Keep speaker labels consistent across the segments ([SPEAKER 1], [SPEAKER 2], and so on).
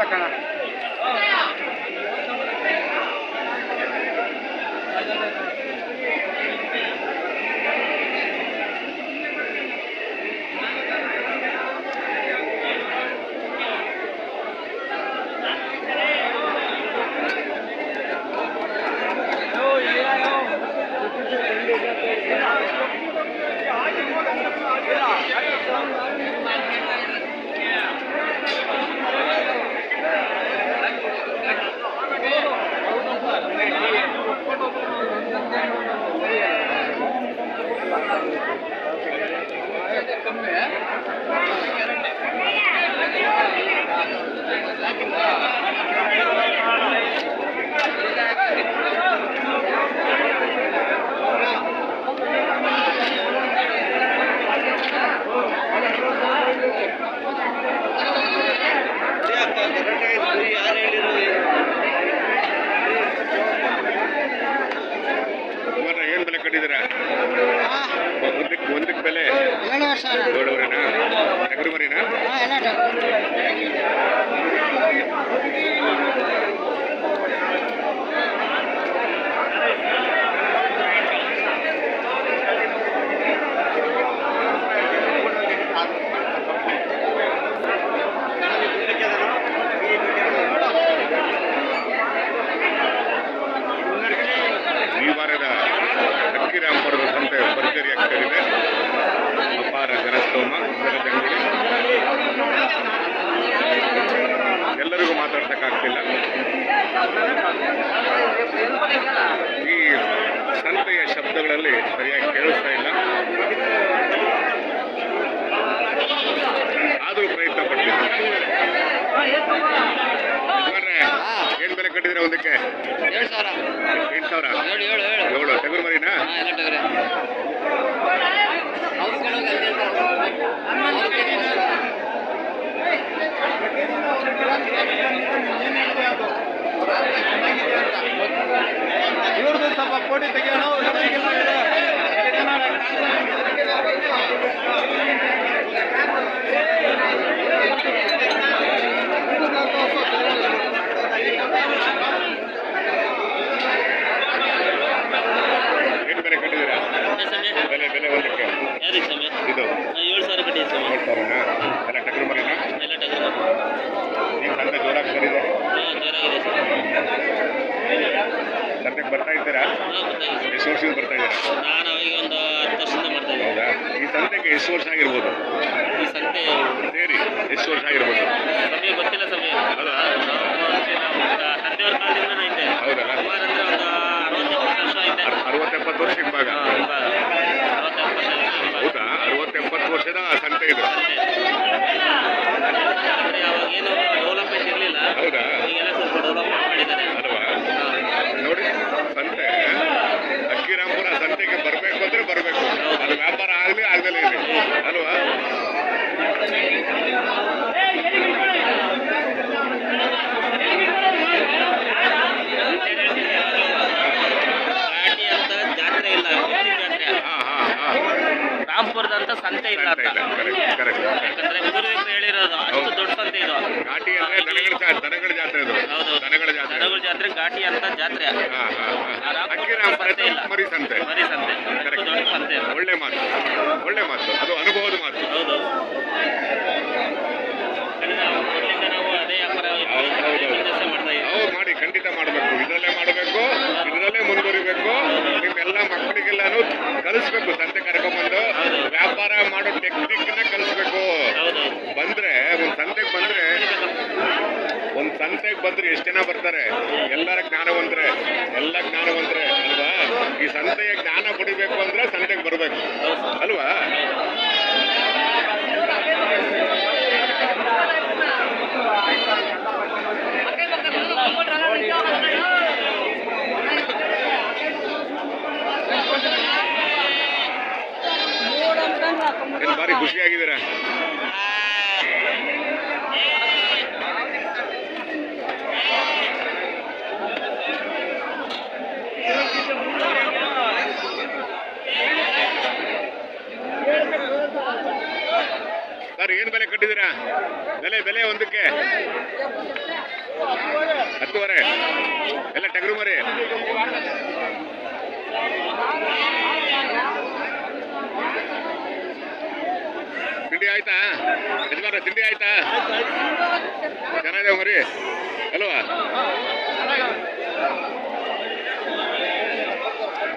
[SPEAKER 1] bacana. ಕಟ್ಟಿದ್ದೀರಾ ಒಂದಕ್ಕೆ ಒಂದಕ್ಕೆ ಬೆಲೆ.
[SPEAKER 2] ಏಳು ವರ್ಷ
[SPEAKER 1] ಏಳುವರೆನಾ ಟಗರು ಮರಿನಾ
[SPEAKER 2] ಎಲ್ಲ
[SPEAKER 1] ಈ ವಾರದ ಅಕ್ಕಿರಾಂಪುರದ ಸಂತೆ ಭರ್ಜರಿ ಆಗ್ತಿದೆ ಅಪಾರ ಜನಸ್ತೋಮ ಜನಜಂಗುಳಿ ಎಲ್ಲರಿಗೂ ಮಾತಾಡ್ಸಕ್ಕಾಗ್ತಿಲ್ಲ ಈ ಸಂತೆಯ ಶಬ್ದಗಳಲ್ಲಿ ಸರಿಯಾಗಿ ಕೇಳಿಸ್ತಾ ಇಲ್ಲ. ಆದರೂ ಪ್ರಯತ್ನ ಪಡ್ತೀನಿ. ಏನ್ ಬೆಲೆ ಕಟ್ಟಿದ್ರೆ ಒಂದಕ್ಕೆ?
[SPEAKER 2] ಏಳು ಸಾವಿರ.
[SPEAKER 1] ಎಂಟು ಸಾವಿರ?
[SPEAKER 2] ಏಳು
[SPEAKER 1] ಟಗರು ಮರಿನಾ
[SPEAKER 2] ಹಾಂ ಎಲ್ಲ ಟಗರೆ ಅವ್ರು ಕೇಳೋದು ಅಲ್ಲಿ ಅವ್ರು ಕೇಳೋದು. ಇವ್ರದ್ದು ಸ್ವಲ್ಪ ಕೋಟಿ ತೆಗಿಯೋಣ
[SPEAKER 1] ಏನ್ ಬೆಲೆ ಕಟ್ಟಿದ್ದೀರಾ ಬೆಲೆ ಬೆಲೆ ಒಂದಕ್ಕೆ
[SPEAKER 3] ಯಾರಿಗೆ ಸಮಯ
[SPEAKER 1] ಇದು
[SPEAKER 3] ಏಳು ಸಾವಿರ ಕಟ್ಟಿದೆ ಸಮಯ
[SPEAKER 1] ಏಳು ಸಾವಿರನಾ ಎಲ್ಲ ಟಗರು ಮರಿನಾ
[SPEAKER 3] ಎಲ್ಲ ಟಗರು
[SPEAKER 1] ನೀವು ಸಂತೆ ಜೋರಾಗಿ ಸರಿದೆ
[SPEAKER 3] ಹಾಂ ಜೋರಾಗಿದೆ
[SPEAKER 1] ಬರ್ತಾ ಇದ್ದೀರಾ? ಎಷ್ಟು ವರ್ಷದಿಂದ ಬರ್ತಾ ಇದ್ದೀರಾ?
[SPEAKER 3] ನಾನು ಅವಾಗ ಒಂದು ಹತ್ತು ವರ್ಷದಿಂದ ಮಾಡ್ತಾ ಇದ್ದೀನಿ.
[SPEAKER 1] ಹೌದಾ? ಈ ಸಂತೆಗೆ ಎಷ್ಟು ವರ್ಷ ಆಗಿರ್ಬೋದು?
[SPEAKER 3] ಈ ಸಂತೆ
[SPEAKER 1] ಸೇರಿ ಎಷ್ಟು ವರ್ಷ ಆಗಿರ್ಬೋದು?
[SPEAKER 3] ಸಮಯ ಗೊತ್ತಿಲ್ಲ ಸಮಯ.
[SPEAKER 1] ಹೌದಾ?
[SPEAKER 3] ತಂದೆಯವ್ರ ಕಾಲದಿಂದನೇ ಐತೆ
[SPEAKER 1] ಹೌದಲ್ಲ?
[SPEAKER 3] ಸುಮಾರು ಅಂದ್ರೆ ಒಂದು ಅರವತ್ತೆಪ್ಪತ್ತು ವರ್ಷ ಐತೆ
[SPEAKER 1] ಅರವತ್ತೆಪ್ಪತ್ತು ವರ್ಷ
[SPEAKER 3] ಇವಾಗ ಅರವತ್ತೆಪ್ಪತ್ತು ವರ್ಷ ಹಿಂಭಾಗ.
[SPEAKER 1] ಹೌದಾ ಅರವತ್ತೆಪ್ಪತ್ತು ವರ್ಷದ ಸಂತೆ ಇದು
[SPEAKER 3] ಅಂದ್ರೆ ಅವಾಗ ಏನು ಡೆವಲಪ್ಮೆಂಟ್ ಇರಲಿಲ್ಲ
[SPEAKER 1] ಹೌದಾ
[SPEAKER 3] ಈಗೆಲ್ಲ ಸ್ವಲ್ಪ ಡೆವಲಪ್ಮೆಂಟ್ ಮಾಡಿದ್ದಾರೆ
[SPEAKER 1] ಅಲ್ವಾ
[SPEAKER 3] ಹಾಂ.
[SPEAKER 1] ನೋಡಿ ಸಂತೆ ಅಕ್ಕಿರಾಂಪುರ ಸಂತೆಗೆ ಬರಬೇಕು ಅಂದ್ರೆ ಬರಬೇಕು ಅದು ವ್ಯಾಪಾರ ಆಗಲಿ ಆಗದಲೇ ಇರಲಿ ಅಲ್ವಾ
[SPEAKER 3] ಘಾಟಿ ಅಂತ ಜಾತ್ರೆ ಇಲ್ಲ ಮುತ್ತಿನ ಜಾತ್ರೆ
[SPEAKER 1] ಹಾ ಹಾ ಹಾ
[SPEAKER 3] ರಾಂಪುರದ ಅಂತ ಸಂತೆ ಇಲ್ಲ ಅಂತ. ಯಾಕಂದ್ರೆ ಪೂರ್ವಿಕರು ಹೇಳಿರೋದು ಅಷ್ಟು ದೊಡ್ಡ ಸಂತೆ ಇದು.
[SPEAKER 1] ಘಾಟಿ ಅಂದ್ರೆ ದನಗಳ ಜಾ- ದನಗಳ ಜಾತ್ರೆ ಅದು
[SPEAKER 3] ಹೌದು.
[SPEAKER 1] ದನಗಳ ಜಾತ್ರೆ.
[SPEAKER 3] ದನಗಳ ಜಾತ್ರೆ ಘಾಟಿ ಅಂತ ಜಾತ್ರೆ.
[SPEAKER 1] ಹಾ
[SPEAKER 3] ಸಂತೆ ಇಲ್ಲ.
[SPEAKER 1] ಮರಿ ಸಂತೆ.
[SPEAKER 3] ಮರಿ ಸಂತೆ ಅಷ್ಟು ದೊಡ್ಡ ಸಂತೆ ಅದು.
[SPEAKER 1] ಒಳ್ಳೆ ಮಾತು ಒಳ್ಳೆ ಮಾತು ಅದು ಅನುಭವದ ಮಾತು
[SPEAKER 3] ಹೌದು ಕಳೆದ ಮೊದಲಿಂದ ನಾವು ಅದೇ ವ್ಯಾಪಾರ
[SPEAKER 1] ಹೌದು, ಹೌದು, ಹೌದು.
[SPEAKER 3] ಕೆಲಸ ಮಾಡ್ತಾ ಇದ್ದೀವಿ
[SPEAKER 1] ಹೌದು ಮಾಡಿ ಖಂಡಿತ ಮಾಡಬೇಕು ಇದರಲ್ಲೇ ಮಾಡಬೇಕು ಇದರಲ್ಲೇ ಮುಂದುವರಿಬೇಕು ನಿಮ್ಮೆಲ್ಲ ಮಕ್ಕಳಿಗೆಲ್ಲಾನು ಕಲಿಸ್ಬೇಕು ಸಂತೆ ಕರ್ಕೊಂಡ್ಬಂದು ವ್ಯಾಪಾರ ಮಾಡೋ ಟೆಕ್ನಿಕ್ನ ಕಲಿಸ್ಬೇಕು
[SPEAKER 3] ಹೌದು
[SPEAKER 1] ಬಂದ್ರೆ ಒಂದ್ ಸಂತೆಗೆ ಬಂದ್ರೆ ಒಂದ್ ಸಂತೆಗೆ ಬಂದ್ರೆ ಎಷ್ಟು ಜನ ಬರ್ತಾರೆ ಎಲ್ಲರ ಜ್ಞಾನವಂತರೆ ಎಲ್ಲ ಜ್ಞಾನವಂತರೆ ಅಲ್ವಾ ಈ ಸಂತೆಯ ಜ್ಞಾನ ಪಡಿಬೇಕು ಅಂದ್ರೆ ಸಂತೆಗೆ ಬರ್ಬೇಕು ಅಲ್ವಾ ಏನ್ ಬಾರಿ ಖುಷಿಯಾಗಿದ್ದೀರಾ ಹೇಳ್ತೀರಾ ಬೆಲೆ ಬೆಲೆ ಒಂದಕ್ಕೆ ಹತ್ತುವರೆ ಎಲ್ಲ ಟಗರು ಮರಿ. ತಿಂಡಿ ಆಯ್ತಾ? ಯಜಮಾನ ತಿಂಡಿ ಆಯ್ತಾ? ಚೆನ್ನಾಗಿದೆ ಮರಿ. ಅಲ್ವಾ?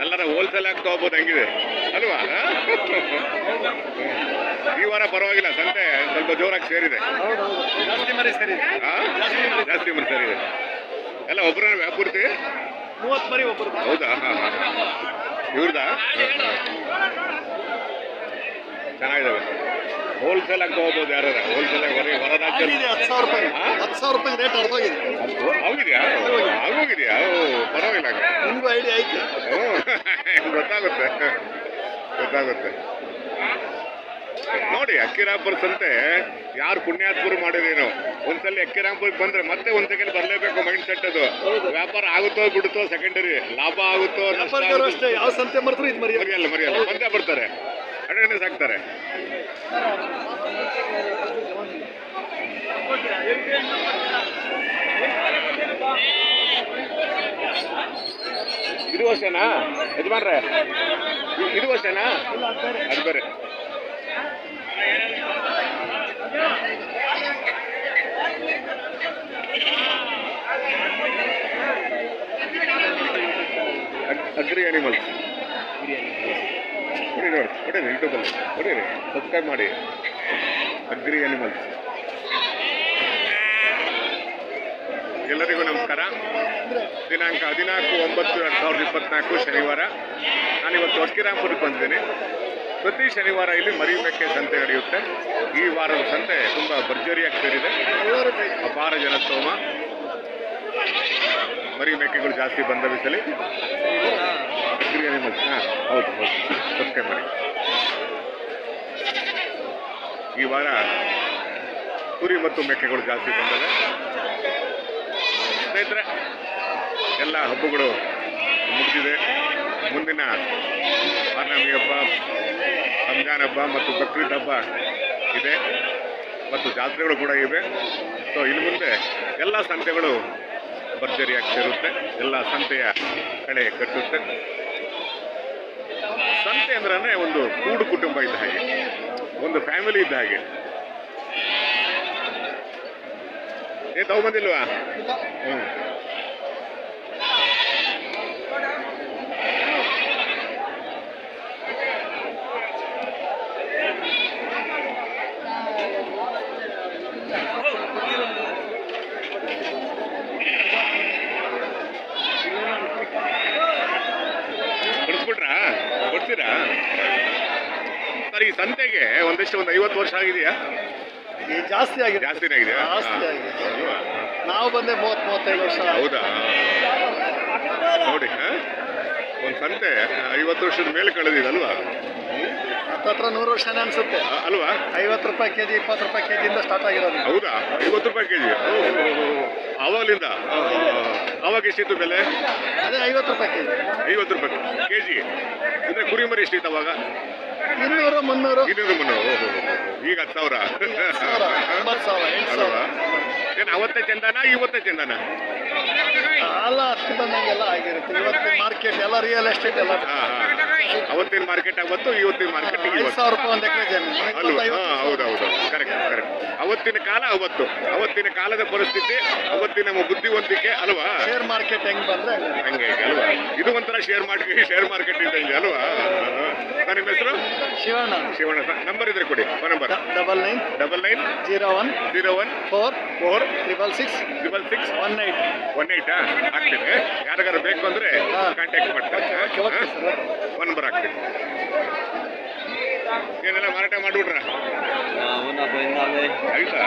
[SPEAKER 1] ಎಲ್ಲರ ಹೋಲ್ಸೇಲ್ ಆಗಿ ತಗೋಬೋದು ಹಂಗಿದೆ. ಅಲ್ವಾ? ಈ ವಾರ ಪರವಾಗಿಲ್ಲ ಸಂತೆ ಸ್ವಲ್ಪ ಜೋರಾಗಿ ಸೇರಿದೆ.
[SPEAKER 2] ಜಾಸ್ತಿ ಮರಿ ಸರಿ
[SPEAKER 1] ಆ? ಜಾಸ್ತಿ ಮರಿ ಸೇರಿದೆ. ಎಲ್ಲ ಒಬ್ಬರ ವ್ಯಾಪೂರ್ತಿ
[SPEAKER 2] ಮೂವತ್ತು ಮರಿ ಒಬ್ಬರು
[SPEAKER 1] ಹೌದಾ? ಹಾಂ ಹಾಂ. ಇವ್ರದಾ? ಚೆನ್ನಾಗಿದ್ದಾವೆ. ಹೋಲ್ಸೇಲ್ ಆಗಿ ತಗೋಬೋದು ಯಾರು ಹೋಲ್ಸೇಲ್ ಆಗಿ ಹೊರಗೆ ಹೊರ ರಾಜ್ಯದಲ್ಲಿ
[SPEAKER 2] ಹತ್ತು ಸಾವಿರ ರೂಪಾಯಿ? ಹತ್ತು ಸಾವಿರ ರೂಪಾಯಿ ರೇಟ್ ಹೊರತೋಗಿದೆ
[SPEAKER 1] ಆಗೋಗಿದೆಯಾ? ಆಗೋಗಿದೆಯಾ? ಪರವಾಗಿಲ್ಲ.
[SPEAKER 2] ನಿಮಗೂ ಐಡಿಯಾ ಐತೆ
[SPEAKER 1] ಗೊತ್ತಾಗುತ್ತೆ. ಗೊತ್ತಾಗುತ್ತೆ. ನೋಡಿ ಅಕ್ಕಿರಾಪುರ ಸಂತೆ ಯಾರು ಪುಣ್ಯಾತ್ಮರು ಮಾಡಿದೇನು ಒಂದ್ಸಲಿ ಅಕ್ಕಿರಾಪುರಕ್ಕೆ ಬಂದ್ರೆ ಮತ್ತೆ ಒಂದ್ ಸೆಕೆಂಡ್ ಬರ್ಲೇಬೇಕು ಮೈಂಡ್ ಸೆಟ್ ಅದು. ವ್ಯಾಪಾರ ಆಗುತ್ತೋ ಬಿಡುತ್ತೋ ಸೆಕೆಂಡರಿ ಲಾಭ ಆಗುತ್ತೋ
[SPEAKER 2] ಅಷ್ಟೇ ಯಾವ ಸಂತೆ ಇದು
[SPEAKER 1] ಮರಿಯಲ್ಲ ಮರಿಯಲ್ಲ ಬಂದೇ ಬರ್ತಾರೆ. ಅಡಗಣೆ ಸಾಕ್ತಾರೆ. ಇದು ಅಷ್ಟೇನಾ ಯಜಮಾನ್ರೆ? ಇದು ಅಷ್ಟೇನಾ ಅದು ಬೇರೆ. ಅಗ್ರಿ ಅನಿಮಲ್ಸ್ ನೋಡಿ ನೋಡಿ ಹೊಡೀರಿ ಯೂಟ್ಯೂಬಲ್ಲಿ ಹೊಡೀರಿ ಸಬ್ಸ್ಕ್ರೈಬ್ ಮಾಡಿ. ಅಗ್ರಿ ಅನಿಮಲ್ಸ್ ಎಲ್ಲರಿಗೂ ನಮಸ್ಕಾರ. ದಿನಾಂಕ ಹದಿನಾಲ್ಕು ಒಂಬತ್ತು ಎರಡು ಸಾವಿರದ ಇಪ್ಪತ್ನಾಲ್ಕು ಶನಿವಾರ. ನಾನಿವತ್ತು ಅಕ್ಕಿರಾಂಪುರಕ್ಕೆ ಬಂದಿದ್ದೀನಿ. ಪ್ರತಿ ಶನಿವಾರ ಇಲ್ಲಿ ಮರಿ ಮೇಕೆ ಸಂತೆ ನಡೆಯುತ್ತೆ. ಈ ವಾರದ ಸಂತೆ ತುಂಬ ಭರ್ಜರಿಯಾಗಿ ಸೇರಿದೆ. ಅಪಾರ ಜನಸ್ತೋಮ. ಮರಿ ಮೇಕೆಗಳು ಜಾಸ್ತಿ ಬಂದ ಬಿಸಲಿ ಹೌದು ಹೌದು. ಮಾಡಿ ಈ ವಾರ ಕುರಿ ಮತ್ತು ಮೇಕೆಗಳು ಜಾಸ್ತಿ ಬಂದವೆ. ಸ್ನೇಹಿತರೆ, ಎಲ್ಲ ಹಬ್ಬಗಳು ಮುಗಿದಿದೆ. ಮುಂದಿನ ಬಾರ್ನಮಿ ಹಬ್ಬ ರಂಜಾನ್ ಹಬ್ಬ ಮತ್ತು ಬಕ್ರೀದ್ ಹಬ್ಬ ಇದೆ. ಮತ್ತು ಜಾತ್ರೆಗಳು ಕೂಡ ಇವೆ. ಸೊ ಇನ್ನು ಮುಂದೆ ಎಲ್ಲ ಸಂತೆಗಳು ಭರ್ಜರಿಯಾಗಿ ಸೇರುತ್ತೆ. ಎಲ್ಲ ಸಂತೆಯ ಕಳೆ ಕಟ್ಟುತ್ತೆ. ಸಂತೆ ಅಂದ್ರೆ ಒಂದು ಕೂಡು ಕುಟುಂಬ ಇದ್ದ ಹಾಗೆ. ಒಂದು ಫ್ಯಾಮಿಲಿ ಇದ್ದ ಹಾಗೆ. ಏ ತಗೊಂಬಂದಿಲ್ವಾ ಹ್ಞೂ ಕೊಡಿಸ್ಬಿಟ್ರಾ ಕೊಡ್ತೀರಾ ಸರ್ ಈ ಸಂತೆಗೆ ಒಂದಿಷ್ಟು ಒಂದು ಐವತ್ತು ವರ್ಷ ಆಗಿದೆಯಾ?
[SPEAKER 2] ಈ ಜಾಸ್ತಿ ಆಗಿದೆ.
[SPEAKER 1] ಜಾಸ್ತಿನೇ ಆಗಿದೆಯಾ?
[SPEAKER 2] ಜಾಸ್ತಿ ಆಗಿದೆ.
[SPEAKER 1] ಅಲ್ವಾ?
[SPEAKER 2] ನಾವು ಬಂದೆ ಮೂವತ್ತು ಮೂವತ್ತೈದು ವರ್ಷ.
[SPEAKER 1] ಹೌದಾ? ನೋಡಿ? ಒಂದು ಸಂತೆ ಐವತ್ತು ವರ್ಷದ ಮೇಲೆ ಕಳೆದಿದೆ ಅಲ್ವಾ
[SPEAKER 2] ಹತ್ತತ್ರ ನೂರು ವರ್ಷನೇ ಅನ್ಸುತ್ತೆ.
[SPEAKER 1] ಅಲ್ವಾ?
[SPEAKER 2] ಐವತ್ತು ರೂಪಾಯಿ ಕೆಜಿ ಇಪ್ಪತ್ತು ರೂಪಾಯಿ ಕೆಜಿಯಿಂದ ಸ್ಟಾರ್ಟ್ ಆಗಿರೋದು.
[SPEAKER 1] ಹೌದಾ? ಐವತ್ತು ರೂಪಾಯಿ ಕೆಜಿ. ಆವಾಗಲಿಂದ ಅವಾಗ ಎಷ್ಟಿತ್ತು ಬೆಲೆ?
[SPEAKER 2] ಅದೇ ಐವತ್ತು ರೂಪಾಯಿ ಕೆಜಿ.
[SPEAKER 1] ಐವತ್ತು ರೂಪಾಯಿ ಕೆ ಜಿ ಅಂದರೆ ಕುರಿಮರಿ ಎಷ್ಟಿತ್ತು ಅವಾಗ?
[SPEAKER 2] ಇನ್ನೂರು ಮುನ್ನೂರು.
[SPEAKER 1] ಇನ್ನೂರು ಮುನ್ನೂರು. ಓಹೋ ಈಗ ಹತ್ತು ಸಾವಿರ?
[SPEAKER 2] ಸಾವಿರ ಒಂಬತ್ತು ಸಾವಿರ ಎಂಟು
[SPEAKER 1] ಅಲ್ವಾ?
[SPEAKER 2] ಸಾವಿರ.
[SPEAKER 1] ಏನು ಅವತ್ತೇ ಚಂದನ ಇವತ್ತೇ ಚಂದನ?
[SPEAKER 2] ಅಲ್ಲ ಹತ್ತು ಬಂದಂಗೆಲ್ಲ ಆಗಿರುತ್ತೆ. ಇವತ್ತು ಮಾರ್ಕೆಟ್ ಎಲ್ಲ ರಿಯಲ್ ಎಸ್ಟೇಟ್ ಎಲ್ಲ
[SPEAKER 1] ಹಾಂ ಹಾಂ. ಅವತ್ತಿನ ಮಾರ್ಕೆಟ್ ಅವತ್ತು ಇವತ್ತಿನ ಮಾರ್ಕೆಟ್
[SPEAKER 2] ಐದು
[SPEAKER 1] ಇವತ್ತು.
[SPEAKER 2] ಸಾವಿರ ರೂಪಾಯಿ ಒಂದು ಎಕರೆ ಜಮೀನು.
[SPEAKER 1] ಅಲ್ವಾ? ಹಾಂ ಹೌದು ಹೌದು ಕರೆಕ್ಟ್ ಕರೆಕ್ಟ್ ಅವತ್ತಿನ ಕಾಲ ಅವತ್ತು. ಅವತ್ತಿನ ಕಾಲದ ಪರಿಸ್ಥಿತಿ ಅವತ್ತಿನ ನಮ್ಮ ಬುದ್ಧಿವಂತಿಕೆ ಅಲ್ವಾ?
[SPEAKER 2] ಶೇರ್ ಮಾರ್ಕೆಟ್ ಹೆಂಗ್ ಬಂದ್ರೆ ಹಂಗೆ.
[SPEAKER 1] ಹಂಗೆ ಅಲ್ವಾ? ಇದು ಒಂಥರ ಶೇರ್ ಮಾರ್ಕೆಟ್ ಶೇರ್ ಮಾರ್ಕೆಟ್ ಇದ್ದಂಗೆ ಅಲ್ವಾ? ನಿಮ್ಮ ಹೆಸರು?
[SPEAKER 2] ಶಿವಣ್ಣ.
[SPEAKER 1] ಶಿವಣ್ಣ ನಂಬರ್ ಇದ್ರೆ ಕೊಡಿ phone number
[SPEAKER 2] double nine
[SPEAKER 1] double nine
[SPEAKER 2] zero one
[SPEAKER 1] zero one
[SPEAKER 2] four
[SPEAKER 1] four
[SPEAKER 2] triple six
[SPEAKER 1] triple six
[SPEAKER 2] one eight
[SPEAKER 1] one eight ಹಾಕ್ತೀನಿ ಯಾರಿಗಾರು ಬೇಕು ಅಂದರೆ ಕಾಂಟ್ಯಾಕ್ಟ್
[SPEAKER 2] ಮಾಡ್ತೀನಿ
[SPEAKER 1] ಫೋನ್ ನಂಬರ್ ಹಾಕ್ತೀನಿ. ಏನೆಲ್ಲ ಮಾರಾಟ ಮಾಡಿಬಿಟ್ರ? ಆಯ್ತಾ?